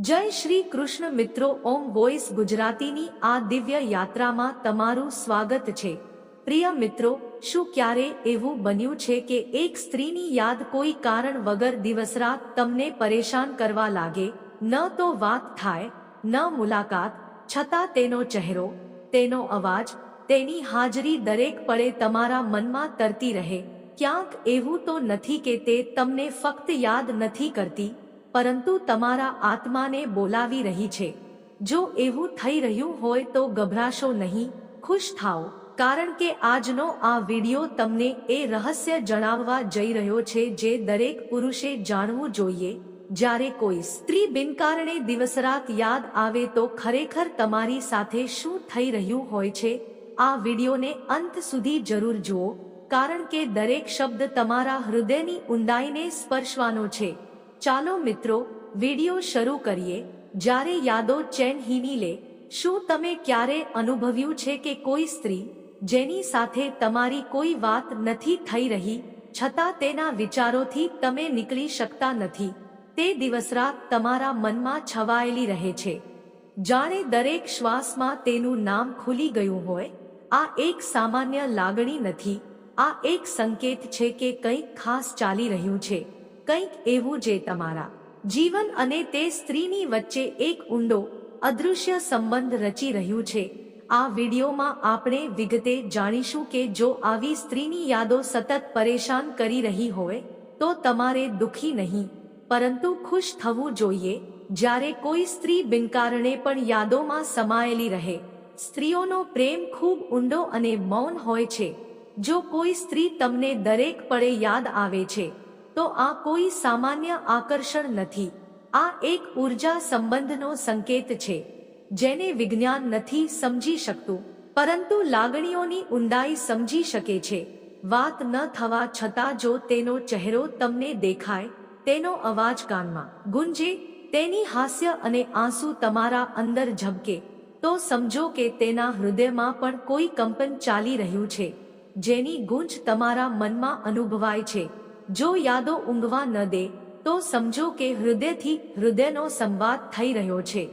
જય શ્રી કૃષ્ણ મિત્રો, ઓમ વોઇસ ગુજરાતીની આ દિવ્ય યાત્રામાં તમારું સ્વાગત છે. પ્રિય મિત્રો, શું ક્યારે એવું બન્યું છે કે એક સ્ત્રીની યાદ કોઈ કારણ વગર દિવસરાત તમને પરેશાન કરવા લાગે? ન તો વાત થાય, ન મુલાકાત, છતાં તેનો ચહેરો, તેનો અવાજ, તેની હાજરી દરેક પળે તમારા મનમાં તરતી રહે. ક્યાંક એવું તો નથી કે તે તમને ફક્ત યાદ નથી કરતી. પરંતુ તમારા આત્માને બોલાવી રહી છે. જો એવું થઈ રહ્યું હોય તો ગભરાશો નહીં, ખુશ થાઓ, કારણ કે આજનો આ વિડિયો તમને એ રહસ્ય જણાવવા જઈ રહ્યો છે જે દરેક પુરુષે જાણવું જોઈએ. જ્યારે કોઈ સ્ત્રી બિનકારણે દિવસરાત યાદ આવે તો ખરેખર તમારી સાથે શું થઈ રહ્યું હોય છે, આ વિડિયોને અંત સુધી જરૂર જુઓ, કારણ કે દરેક શબ્દ તમારા હૃદયની ઊંડાઈને સ્પર્શવાનો છે. ચાલો મિત્રો, વિડિયો શરૂ કરીએ. જ્યારે યાદો ચેન હીની લે, શું તમે ક્યારે અનુભવ્યું છે કે કોઈ સ્ત્રી, જેની સાથે તમારી કોઈ વાત નથી થઈ રહી, છતાં તેના વિચારોથી તમે નીકળી શકતા નથી, તે દિવસરાત તમારા મનમાં છવાયેલી રહે છે. જાણે દરેક શ્વાસમાં તેનું નામ ખુલી ગયું હોય, આ એક સામાન્ય લાગણી નથી, આ એક સંકેત છે કે કંઈક ખાસ ચાલી રહ્યું છે. કંઈક એવું જે તમારા જીવન અને તે સ્ત્રીની વચ્ચે એક ઊંડો, અદૃશ્ય સંબંધ રચી રહ્યું છે. આ વિડીયોમાં આપણે વિગતે જાણીશું કે જો આવી સ્ત્રીની યાદો સતત પરેશાન કરી રહી હોય, તો તમારે દુખી નહીં, પરંતુ ખુશ થવું જોઈએ. જ્યારે કોઈ સ્ત્રી બિનકારણે પણ યાદોમાં સમાયેલી રહે, સ્ત્રીઓનો પ્રેમ ખૂબ ઊંડો અને મૌન હોય છે. જો કોઈ સ્ત્રી તમને દરેક પળે યાદ આવે છે તો આ કોઈ સામાન્ય આકર્ષણ નથી. આ એક ઊર્જા સંબંધનો સંકેત છે, જેને વિજ્ઞાન નથી સમજી શકતું, પરંતુ લાગણીઓની ઊંડાઈ સમજી શકે છે. વાત ન થવા છતાં જો તેનો ચહેરો તમને દેખાય, તેનો અવાજ કાનમાં ગુંજે, તેની હાસ્ય અને આંસુ તમારા અંદર ઝબકે, તો સમજો કે તેના હૃદયમાં પણ કોઈ કંપન ચાલી રહ્યું છે, જેની ગુંજ તમારા મનમાં અનુભવાય છે. જો યાદો ઊંઘવા ન દે, તો સમજો કે હૃદયથી હૃદયનો સંવાદ થઈ રહ્યો છે.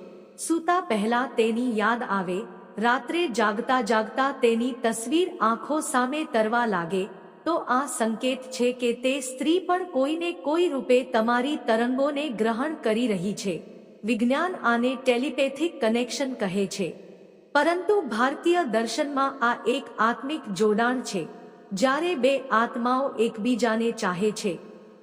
સૂતા પહેલા તેની યાદ આવે, રાત્રે જાગતા જાગતા તેની તસવીર આંખો સામે તરવા લાગે, તો આ સંકેત છે કે તે સ્ત્રી પણ કોઈને કોઈ રૂપે તમારી તરંગોને ગ્રહણ કરી રહી છે. વિજ્ઞાન આને ટેલિપેથિક કનેક્શન કહે છે. પરંતુ ભારતીય દર્શનમાં આ એક આત્મિક જોડાણ છે. જ્યારે બે આત્માઓ એકબીજાને ચાહે છે,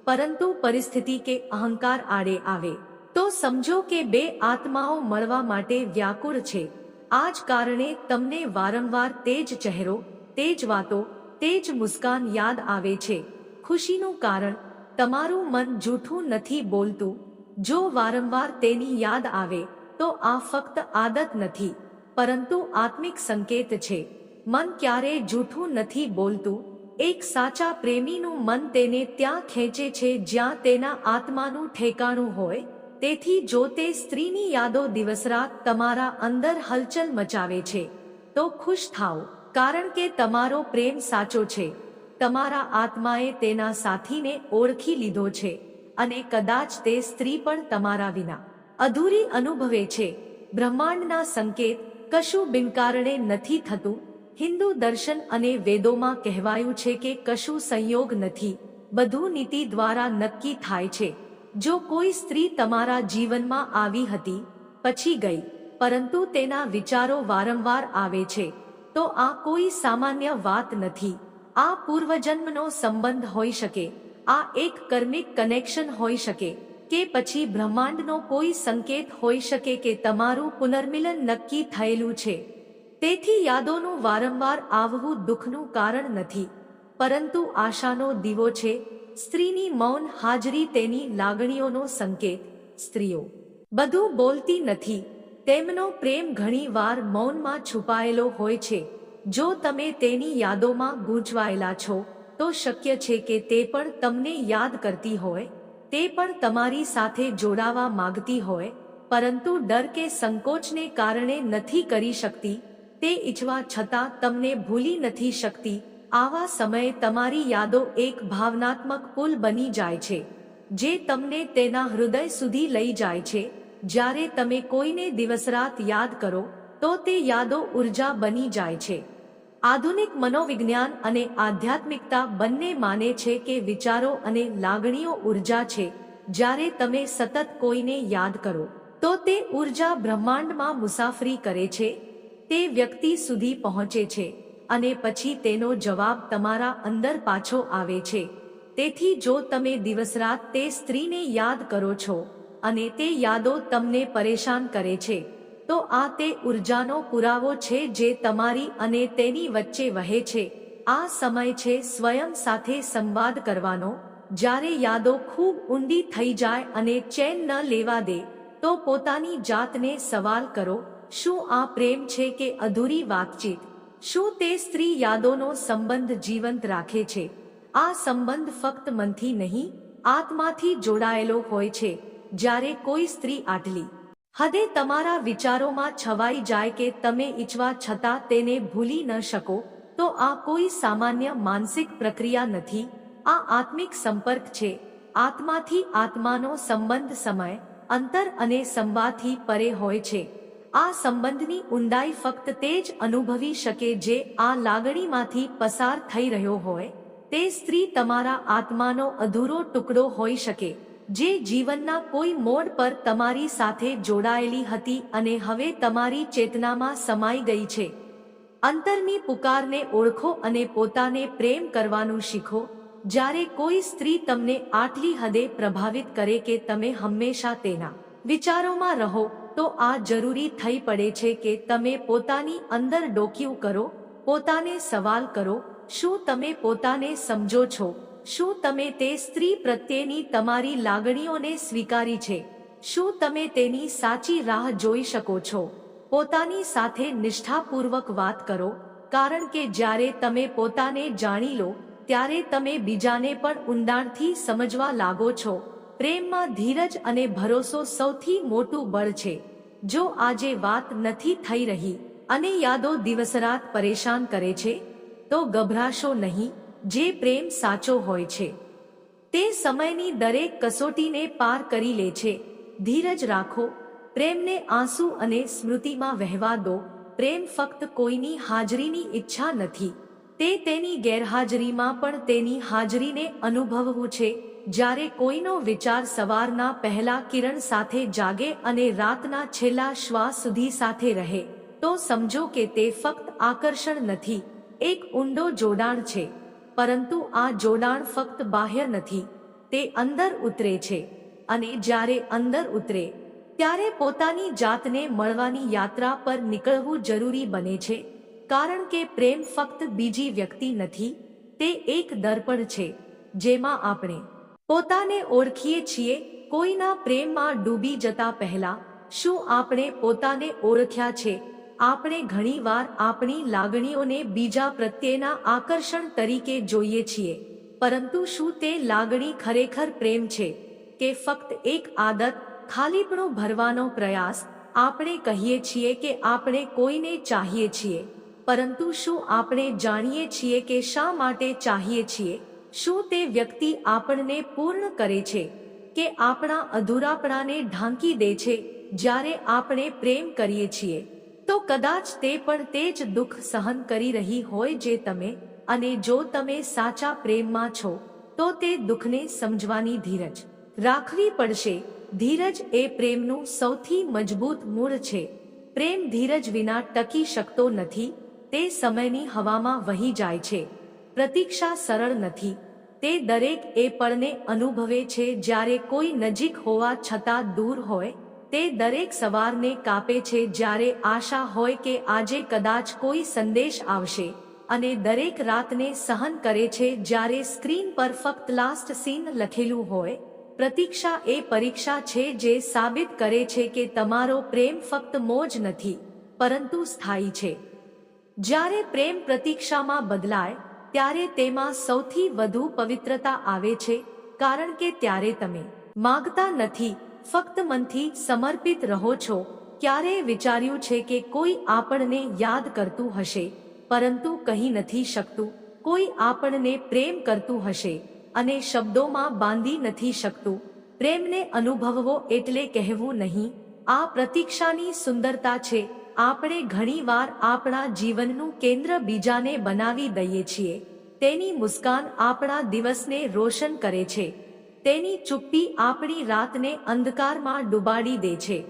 પરંતુ પરિસ્થિતિ કે અહંકાર આડે આવે, તો સમજો કે બે આત્માઓ મળવા માટે વ્યાકુળ છે. આ જ કારણે તમને વારંવાર તે જ ચહેરો, તે જ વાતો, તે જ મુસ્કાન યાદ આવે છે. ખુશીનું કારણ, તમારું મન જૂઠું નથી બોલતું. જો વારંવાર તેની યાદ આવે, તો આ ફક્ત આદત નથી, પરંતુ આત્મિક સંકેત છે. મન ક્યારેય જૂઠું નથી બોલતું? એક સાચા પ્રેમીનું મન તેને ત્યાં ખેંચે છે જ્યાં તેના આત્માનું ઠેકાણું હોય. તેથી જો તે સ્ત્રીની યાદો દિવસરાત તમારા અંદર હલચલ મચાવે છે, તો ખુશ થાઓ, કારણ કે તમારો પ્રેમ સાચો છે. તમારા આત્માએ તેના સાથીને ઓળખી લીધો છે, અને કદાચ તે સ્ત્રી પણ તમારા વિના અધૂરી અનુભવે છે. બ્રહ્માંડના સંકેત કશું બિનકારણે નથી થતું. હિન્દુ દર્શન અને વેદોમાં કહેવાયું છે કે કશું સંયોગ નથી. બધું નીતિ દ્વારા નક્કી થાય છે. જો કોઈ સ્ત્રી તમારા જીવનમાં આવી હતી, પછી ગઈ, પરંતુ તેના વિચારો વારંવાર આવે છે, તો આ કોઈ સામાન્ય વાત નથી. આ પૂર્વજન્મનો સંબંધ હોઈ શકે, આ એક કર્મિક કનેક્શન હોઈ શકે, કે પછી બ્રહ્માંડનો કોઈ સંકેત હોઈ શકે કે તમારું પુનર્મિલન નક્કી થયેલું છે. તેથી યાદોનું વારંવાર આવવું દુઃખનું કારણ નથી, પરંતુ આશાનો દીવો છે, સ્ત્રીની મૌન હાજરી તેની લાગણીઓનો સંકેત, સ્ત્રીઓ. બધું બોલતી નથી, તેમનો પ્રેમ ઘણીવાર મૌનમાં છુપાયેલો હોય છે, જો તમે તેની યાદોમાં ગૂંચવાયેલા છો, તો શક્ય છે કે તે પણ તમને યાદ કરતી હોય, તે પણ તમારી સાથે જોડાવા માંગતી હોય, પરંતુ ડર કે સંકોચને કારણે નથી કરી શકતી તે ઈચ્છવા છતાં તમને ભૂલી નથી શકતી. આવા સમયે તમારી યાદો એક ભાવનાત્મક પુલ બની જાય છે, જે તમને તેના હૃદય સુધી લઈ જાય છે. જ્યારે તમે કોઈને દિવસરાત યાદ કરો, તો તે યાદો ઊર્જા બની જાય છે. આધુનિક મનોવિજ્ઞાન અને આધ્યાત્મિકતા બંને માને છે કે વિચારો અને લાગણીઓ ઊર્જા છે. જ્યારે તમે સતત કોઈને યાદ કરો, તો તે ઊર્જા બ્રહ્માંડમાં મુસાફરી કરે છે તે વ્યક્તિ સુધી પહોંચે છે અને પછી તેનો જવાબ તમારા અંદર પાછો આવે છે. તેથી જો તમે દિવસરાત તે સ્ત્રીને યાદ કરો છો અને તે યાદો તમને પરેશાન કરે છે, તો આ તે ઉર્જાનો પુરાવો છે જે તમારી અને તેની વચ્ચે વહે છે. આ સમય છે સ્વયં સાથે સંવાદ કરવાનો. જ્યારે યાદો ખૂબ ઊંડી થઈ જાય અને ચેન ન લેવા દે, તો પોતાની જાતને સવાલ કરો શું આ પ્રેમ છે કે અધૂરી વાતચીત? શું તે સ્ત્રી યાદોનો સંબંધ જીવંત રાખે છે? આ સંબંધ ફક્ત મનથી નહીં, આત્માથી જોડાયેલો હોય છે, જ્યારે કોઈ સ્ત્રી આટલી. હદે તમારા વિચારોમાં છવાઈ જાય કે તમે ઈચ્છવા છતાં તેને ભૂલી ન શકો, તો આ કોઈ સામાન્ય માનસિક પ્રક્રિયા નથી. આ આત્મિક સંપર્ક છે. આત્માથી આત્માનો સંબંધ સમય, અંતર અને સંવાદથી પરે હોય છે. આ સંબંધની ઊંડાઈ ફક્ત તે જ અનુભવી શકે જે આ લાગણીમાંથી પસાર થઈ રહ્યો હોય. તે સ્ત્રી તમારા આત્માનો અધૂરો ટુકડો હોઈ શકે, જે જીવનના કોઈ મોડ પર તમારી સાથે જોડાયેલી હતી અને હવે તમારી ચેતનામાં સમાઈ ગઈ છે. અંતરની પુકારને ઓળખો અને પોતાને પ્રેમ કરવાનું શીખો. જ્યારે કોઈ સ્ત્રી તમને આટલી હદે પ્રભાવિત કરે કે તમે હંમેશા તેના વિચારોમાં રહો તો આ જરૂરી થઈ પડે છે કે તમે પોતાની અંદર ડોક્યું કરો, પોતાને સવાલ કરો, શું તમે પોતાને સમજો છો? શું તમે તે સ્ત્રી પ્રત્યેની તમારી લાગણીઓને સ્વીકારી છે? શું તમે તેની સાચી રાહ જોઈ શકો છો? પોતાની સાથે નિષ્ઠાપૂર્વક વાત કરો, કારણ કે જ્યારે તમે પોતાને જાણી લો, ત્યારે તમે બીજાને પણ ઊંડાણથી સમજવા લાગો છો. પ્રેમમાં ધીરજ અને ભરોસો સૌથી મોટું બળ છે. જો આજે વાત નથી થઈ રહી અને યાદો દિવસરાત પરેશાન કરે છે, તો ગભરાશો નહીં, જે પ્રેમ સાચો હોય છે. તે સમયની દરેક કસોટીને પાર કરી લે છે. ધીરજ રાખો, પ્રેમને આંસુ અને સ્મૃતિમાં વહેવા દો. પ્રેમ ફક્ત કોઈની હાજરીની ઈચ્છા નથી. તે તેની ગેરહાજરીમાં પણ તેની હાજરીને અનુભવવું છે. જ્યારે કોઈનો વિચાર સવારના પહેલા કિરણ સાથે જાગે અને રાતના છેલ્લા શ્વાસ સુધી સાથે રહે, તો સમજો કે તે ફક્ત આકર્ષણ નથી, એક ઊંડો જોડાણ છે. પરંતુ આ જોડાણ ફક્ત બાહ્ય નથી, તે અંદર ઉતરે છે. અને જ્યારે અંદર ઉતરે, ત્યારે પોતાની જાતને મળવાની યાત્રા પર નીકળવું જરૂરી બને છે, કારણ કે પ્રેમ ફક્ત બીજી વ્યક્તિ નથી, તે એક દર્પણ છે, જેમાં આપણે પોતાને ઓળખીએ છીએ, કોઈના પ્રેમમાં ડૂબી જતા પહેલા, શું આપણે પોતાને ઓળખ્યા છે? આપણે ઘણીવાર આપણી લાગણીઓને બીજા પ્રત્યેના આકર્ષણ તરીકે જોઈએ છીએ. પરંતુ શું તે લાગણી ખરેખર પ્રેમ છે? કે ફક્ત એક આદત, ખાલીપણો ભરવાનો પ્રયાસ, આપણે કહીએ છીએ કે આપણે કોઈને ચાહીએ છીએ. પરંતુ શું આપણે જાણીએ છીએ કે શા માટે ચાહીએ છીએ? શું તે વ્યક્તિ આપણને પૂર્ણ કરે છે કે આપણા અધૂરાપણાને ઢાંકી દે છે જ્યારે આપણે પ્રેમ કરીએ છીએ? તો કદાચ તે પણ તે જ દુઃખ સહન કરી રહી હોય જે તમે અને જો તમે સાચા પ્રેમમાં છો, તો તે દુઃખને સમજવાની ધીરજ રાખવી પડશે. ધીરજ એ પ્રેમનું સૌથી મજબૂત મૂળ છે. પ્રેમ ધીરજ વિના ટકી શકતો નથી, તે સમયની હવામાં વહી જાય છે. પ્રતીક્ષા સરળ નથી. તે દરેક એ પળને અનુભવે છે જ્યારે કોઈ નજીક હોવા છતાં દૂર હોય, તે દરેક સવારને કાપે છે જ્યારે આશા હોય કે આજે કદાચ કોઈ સંદેશ આવશે, અને દરેક રાતને સહન કરે છે જ્યારે સ્ક્રીન પર ફક્ત લાસ્ટ સીન લખેલું હોય. પ્રતીક્ષા એ પરીક્ષા છે જે સાબિત કરે છે કે તમારો પ્રેમ ફક્ત મોજ નથી, પરંતુ સ્થાયી છે. જ્યારે પ્રેમ પ્રતીક્ષામાં બદલાય ત્યારે તેમાં સૌથી વધુ પવિત્રતા આવે છે, કારણ કે ત્યારે તમે માગતા નથી, ફક્ત મનથી સમર્પિત રહો છો. ક્યારે વિચાર્યું છે કે કોઈ આપણને યાદ કરતું હશે, પરંતુ કહી નથી શકતું. કોઈ આપણને પ્રેમ કરતું હશે અને શબ્દોમાં બાંધી નથી શકતું. પ્રેમને અનુભવવો એટલે કહેવું નહીં. આ પ્રતીક્ષાની સુંદરતા છે. આપણે ઘણીવાર આપણા જીવનનું કેન્દ્ર બીજાને બનાવી દઈએ છીએ. તેની મુસ્કાન આપણા દિવસને રોશન કરે છે. તેની ચુપ્પી આપણી રાતને અંધકારમાં ડૂબાડી દે છે.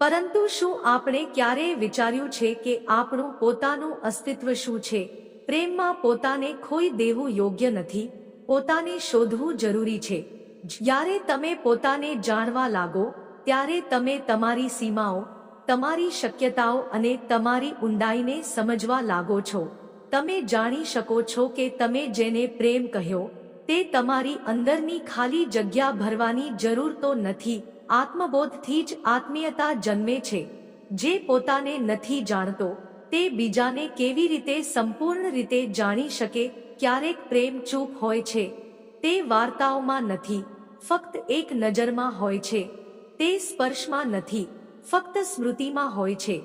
પરંતુ શું આપણે ક્યારેય વિચાર્યું છે કે આપણું પોતાનું અસ્તિત્વ શું છે? પ્રેમમાં પોતાને ખોઈ દેવું યોગ્ય નથી. પોતાને શોધવું જરૂરી છે. જ્યારે તમે પોતાને જાણવા લાગો, ત્યારે તમે તમારી સીમાઓ તમારી શક્યતાઓ અને તમારી ઊંડાઈને સમજવા લાગો છો. તમે જાણી શકો છો કે તમે જેને પ્રેમ કહ્યો, તે તમારી અંદરની ખાલી જગ્યા ભરવાની જરૂર તો નથી, આત્મબોધથી જ આત્મીયતા જન્મે છે. જે પોતાને નથી જાણતો, તે બીજાને કેવી રીતે સંપૂર્ણ રીતે જાણી શકે, ક્યારેક પ્રેમ ચૂપ હોય છે. તે વાર્તાઓમાં નથી, ફક્ત એક નજરમાં હોય છે. તે સ્પર્શમાં નથી. ફક્ત સ્મૃતિમાં હોય છે.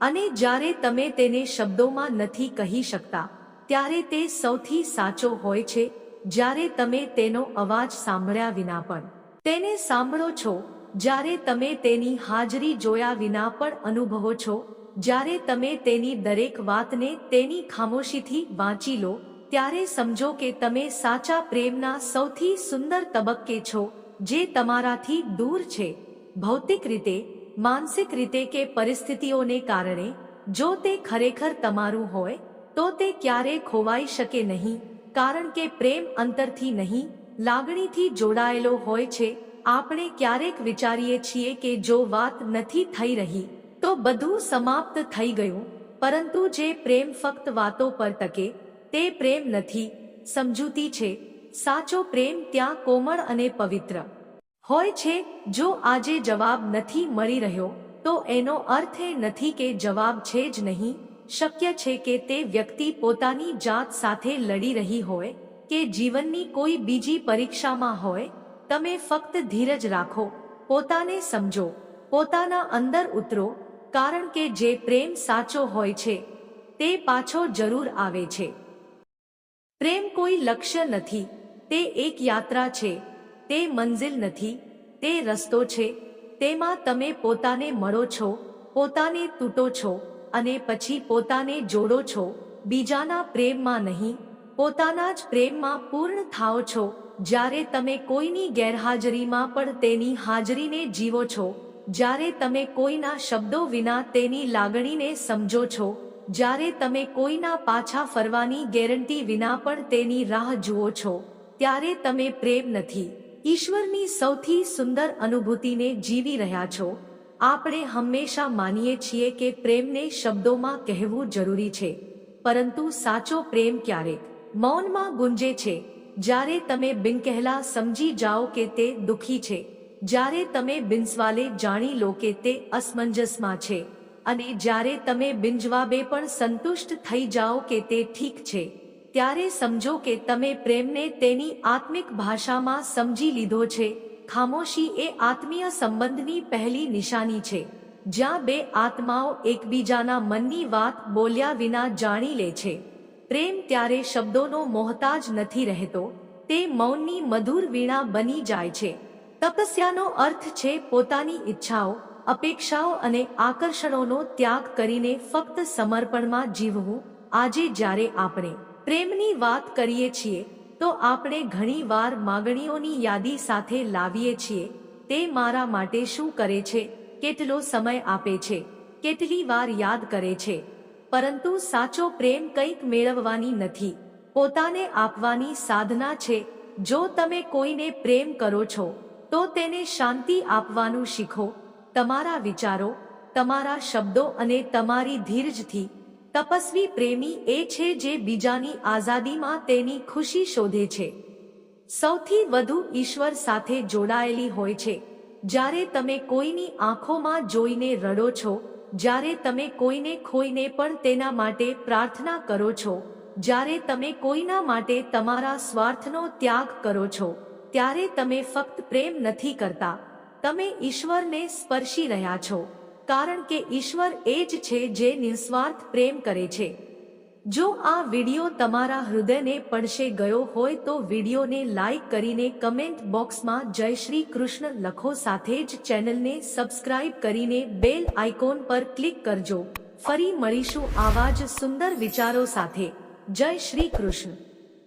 અને જ્યારે તમે તેને શબ્દોમાં નથી કહી શકતા, ત્યારે તે સૌથી સાચો હોય છે, જ્યારે તમે તેનો અવાજ સાંભળ્યા વિના પણ. તેને સાંભળો છો, જ્યારે તમે તેની હાજરી જોયા વિના પણ અનુભવો છો, જ્યારે તમે તેની દરેક વાતને તેની ખામોશીથી વાંચી લો, ત્યારે સમજો કે તમે સાચા પ્રેમના સૌથી સુંદર તબક્કે છો, જે તમારાથી દૂર છે. ભૌતિક રીતે માનસિક રીતે કે પરિસ્થિતિઓને કારણે, જો તે ખરેખર તમારું હોય, તો તે ક્યારેય ખોવાઈ શકે નહીં, કારણ કે પ્રેમ અંતરથી નહીં, લાગણીથી જોડાયેલો હોય છે. આપણે ક્યારેક વિચારીએ છીએ કે જો વાત નથી થઈ રહી, તો બધું સમાપ્ત થઈ ગયું, પરંતુ જે પ્રેમ ફક્ત વાતો પર તકે તે પ્રેમ નથી. સમજૂતી છે, સાચો પ્રેમ ત્યાં કોમળ અને પવિત્ર. હોય છે, જો આજે જવાબ નથી મળી રહ્યો, તો એનો અર્થ એ નથી કે જવાબ છે જ નહીં. શક્ય છે કે તે વ્યક્તિ પોતાની જાત સાથે લડી રહી હોય, કે જીવનની કોઈ બીજી પરીક્ષામાં હોય. તમે ફક્ત ધીરજ રાખો, પોતાને સમજો, પોતાના અંદર ઉતરો, કારણ કે જે પ્રેમ સાચો હોય છે, તે પાછો જરૂર આવે છે. પ્રેમ કોઈ લક્ષ્ય નથી, તે એક યાત્રા છે. તે મંઝિલ નથી, તે રસ્તો છે, તેમાં તમે પોતાને મળો છો, પોતાને તૂટો છો અને પછી પોતાને જોડો છો, બીજાના પ્રેમમાં નહીં, પોતાના જ પ્રેમમાં પૂર્ણ થાઓ છો, જ્યારે તમે કોઈની ગેરહાજરીમાં પણ તેની હાજરીને જીવો છો, જ્યારે તમે કોઈના શબ્દો વિના તેની લાગણીને સમજો છો, જ્યારે તમે કોઈના પાછા ફરવાની ગેરંટી વિના પણ તેની રાહ જુઓ છો, ત્યારે તમે પ્રેમ નથી. ઈશ્વરની સૌથી સુંદર અનુભૂતિને જીવી રહ્યા છો. આપણે હંમેશા માનીએ છીએ કે પ્રેમને શબ્દોમાં કહેવું જરૂરી છે. પરંતુ સાચો પ્રેમ ક્યારેક મૌનમાં ગુંજે છે. જ્યારે તમે બિનકહેલા સમજી જાઓ કે તે દુખી છે. જ્યારે તમે બિનસવાલે જાણી લો કે તે અસમંજસમાં છે. અને જ્યારે તમે બિનજવાબે પણ સંતુષ્ટ થઈ જાઓ કે તે ઠીક છે. ત્યારે સમજો કે તમે પ્રેમને તેની આત્મિક ભાષામાં સમજી લીધો છે. ખામોશી એ આત્મીય સંબંધની પહેલી નિશાની છે. જ્યાં બે આત્માઓ એકબીજાના મનની વાત બોલ્યા વિના જાણી લે છે. પ્રેમ ત્યારે શબ્દોનો મોહતાજ નથી રહેતો. તે મૌનની મધુર વીણા બની જાય છે. તપસ્યાનો અર્થ છે પોતાની ઈચ્છાઓ, અપેક્ષાઓ અને આકર્ષણોનો ત્યાગ કરીને ફક્ત સમર્પણમાં જીવવું, આજે જ્યારે આપણે પ્રેમની વાત કરીએ છીએ, તો આપણે ઘણી વાર માગણીઓની યાદી સાથે લાવીએ છીએ, તે મારા માટે શું કરે છે, કેટલો સમય આપે છે, કેટલી વાર યાદ કરે છે. પરંતુ સાચો પ્રેમ કંઈક મેળવવાની નથી, પોતાને આપવાની સાધના છે. જો તમે કોઈને પ્રેમ કરો છો, તો તેને શાંતિ આપવાનું શીખો. તમારા વિચારો, તમારા શબ્દો અને તમારી ધીરજથી તપસ્વી પ્રેમી એ છે જે બીજાની આઝાદીમાં તેની ખુશી શોધે છે. સૌથી વધુ ઈશ્વર સાથે જોડાયેલી હોય છે. જ્યારે તમે કોઈની આંખોમાં જોઈને રડો છો, જ્યારે તમે કોઈને ખોઈને પણ તેના માટે પ્રાર્થના કરો છો, જ્યારે તમે કોઈના માટે તમારા સ્વાર્થનો ત્યાગ કરો છો, ત્યારે તમે ફક્ત પ્રેમ નથી કરતા. તમે ઈશ્વરને સ્પર્શી રહ્યા છો. કારણ કે ઈશ્વર એ જ છે જે નિસ્વાર્થ પ્રેમ કરે છે. જો આ વિડિયો તમારા હૃદયને પડશે ગયો હોય તો વિડિયોને લાઈક કરીને કમેન્ટ બોક્સમાં જય શ્રી કૃષ્ણ લખો સાથે જ ચેનલને સબસ્ક્રાઇબ કરીને બેલ આઇકોન પર ક્લિક કરજો. ફરી મળીશું આવા જ સુંદર વિચારો સાથે. જય શ્રી કૃષ્ણ.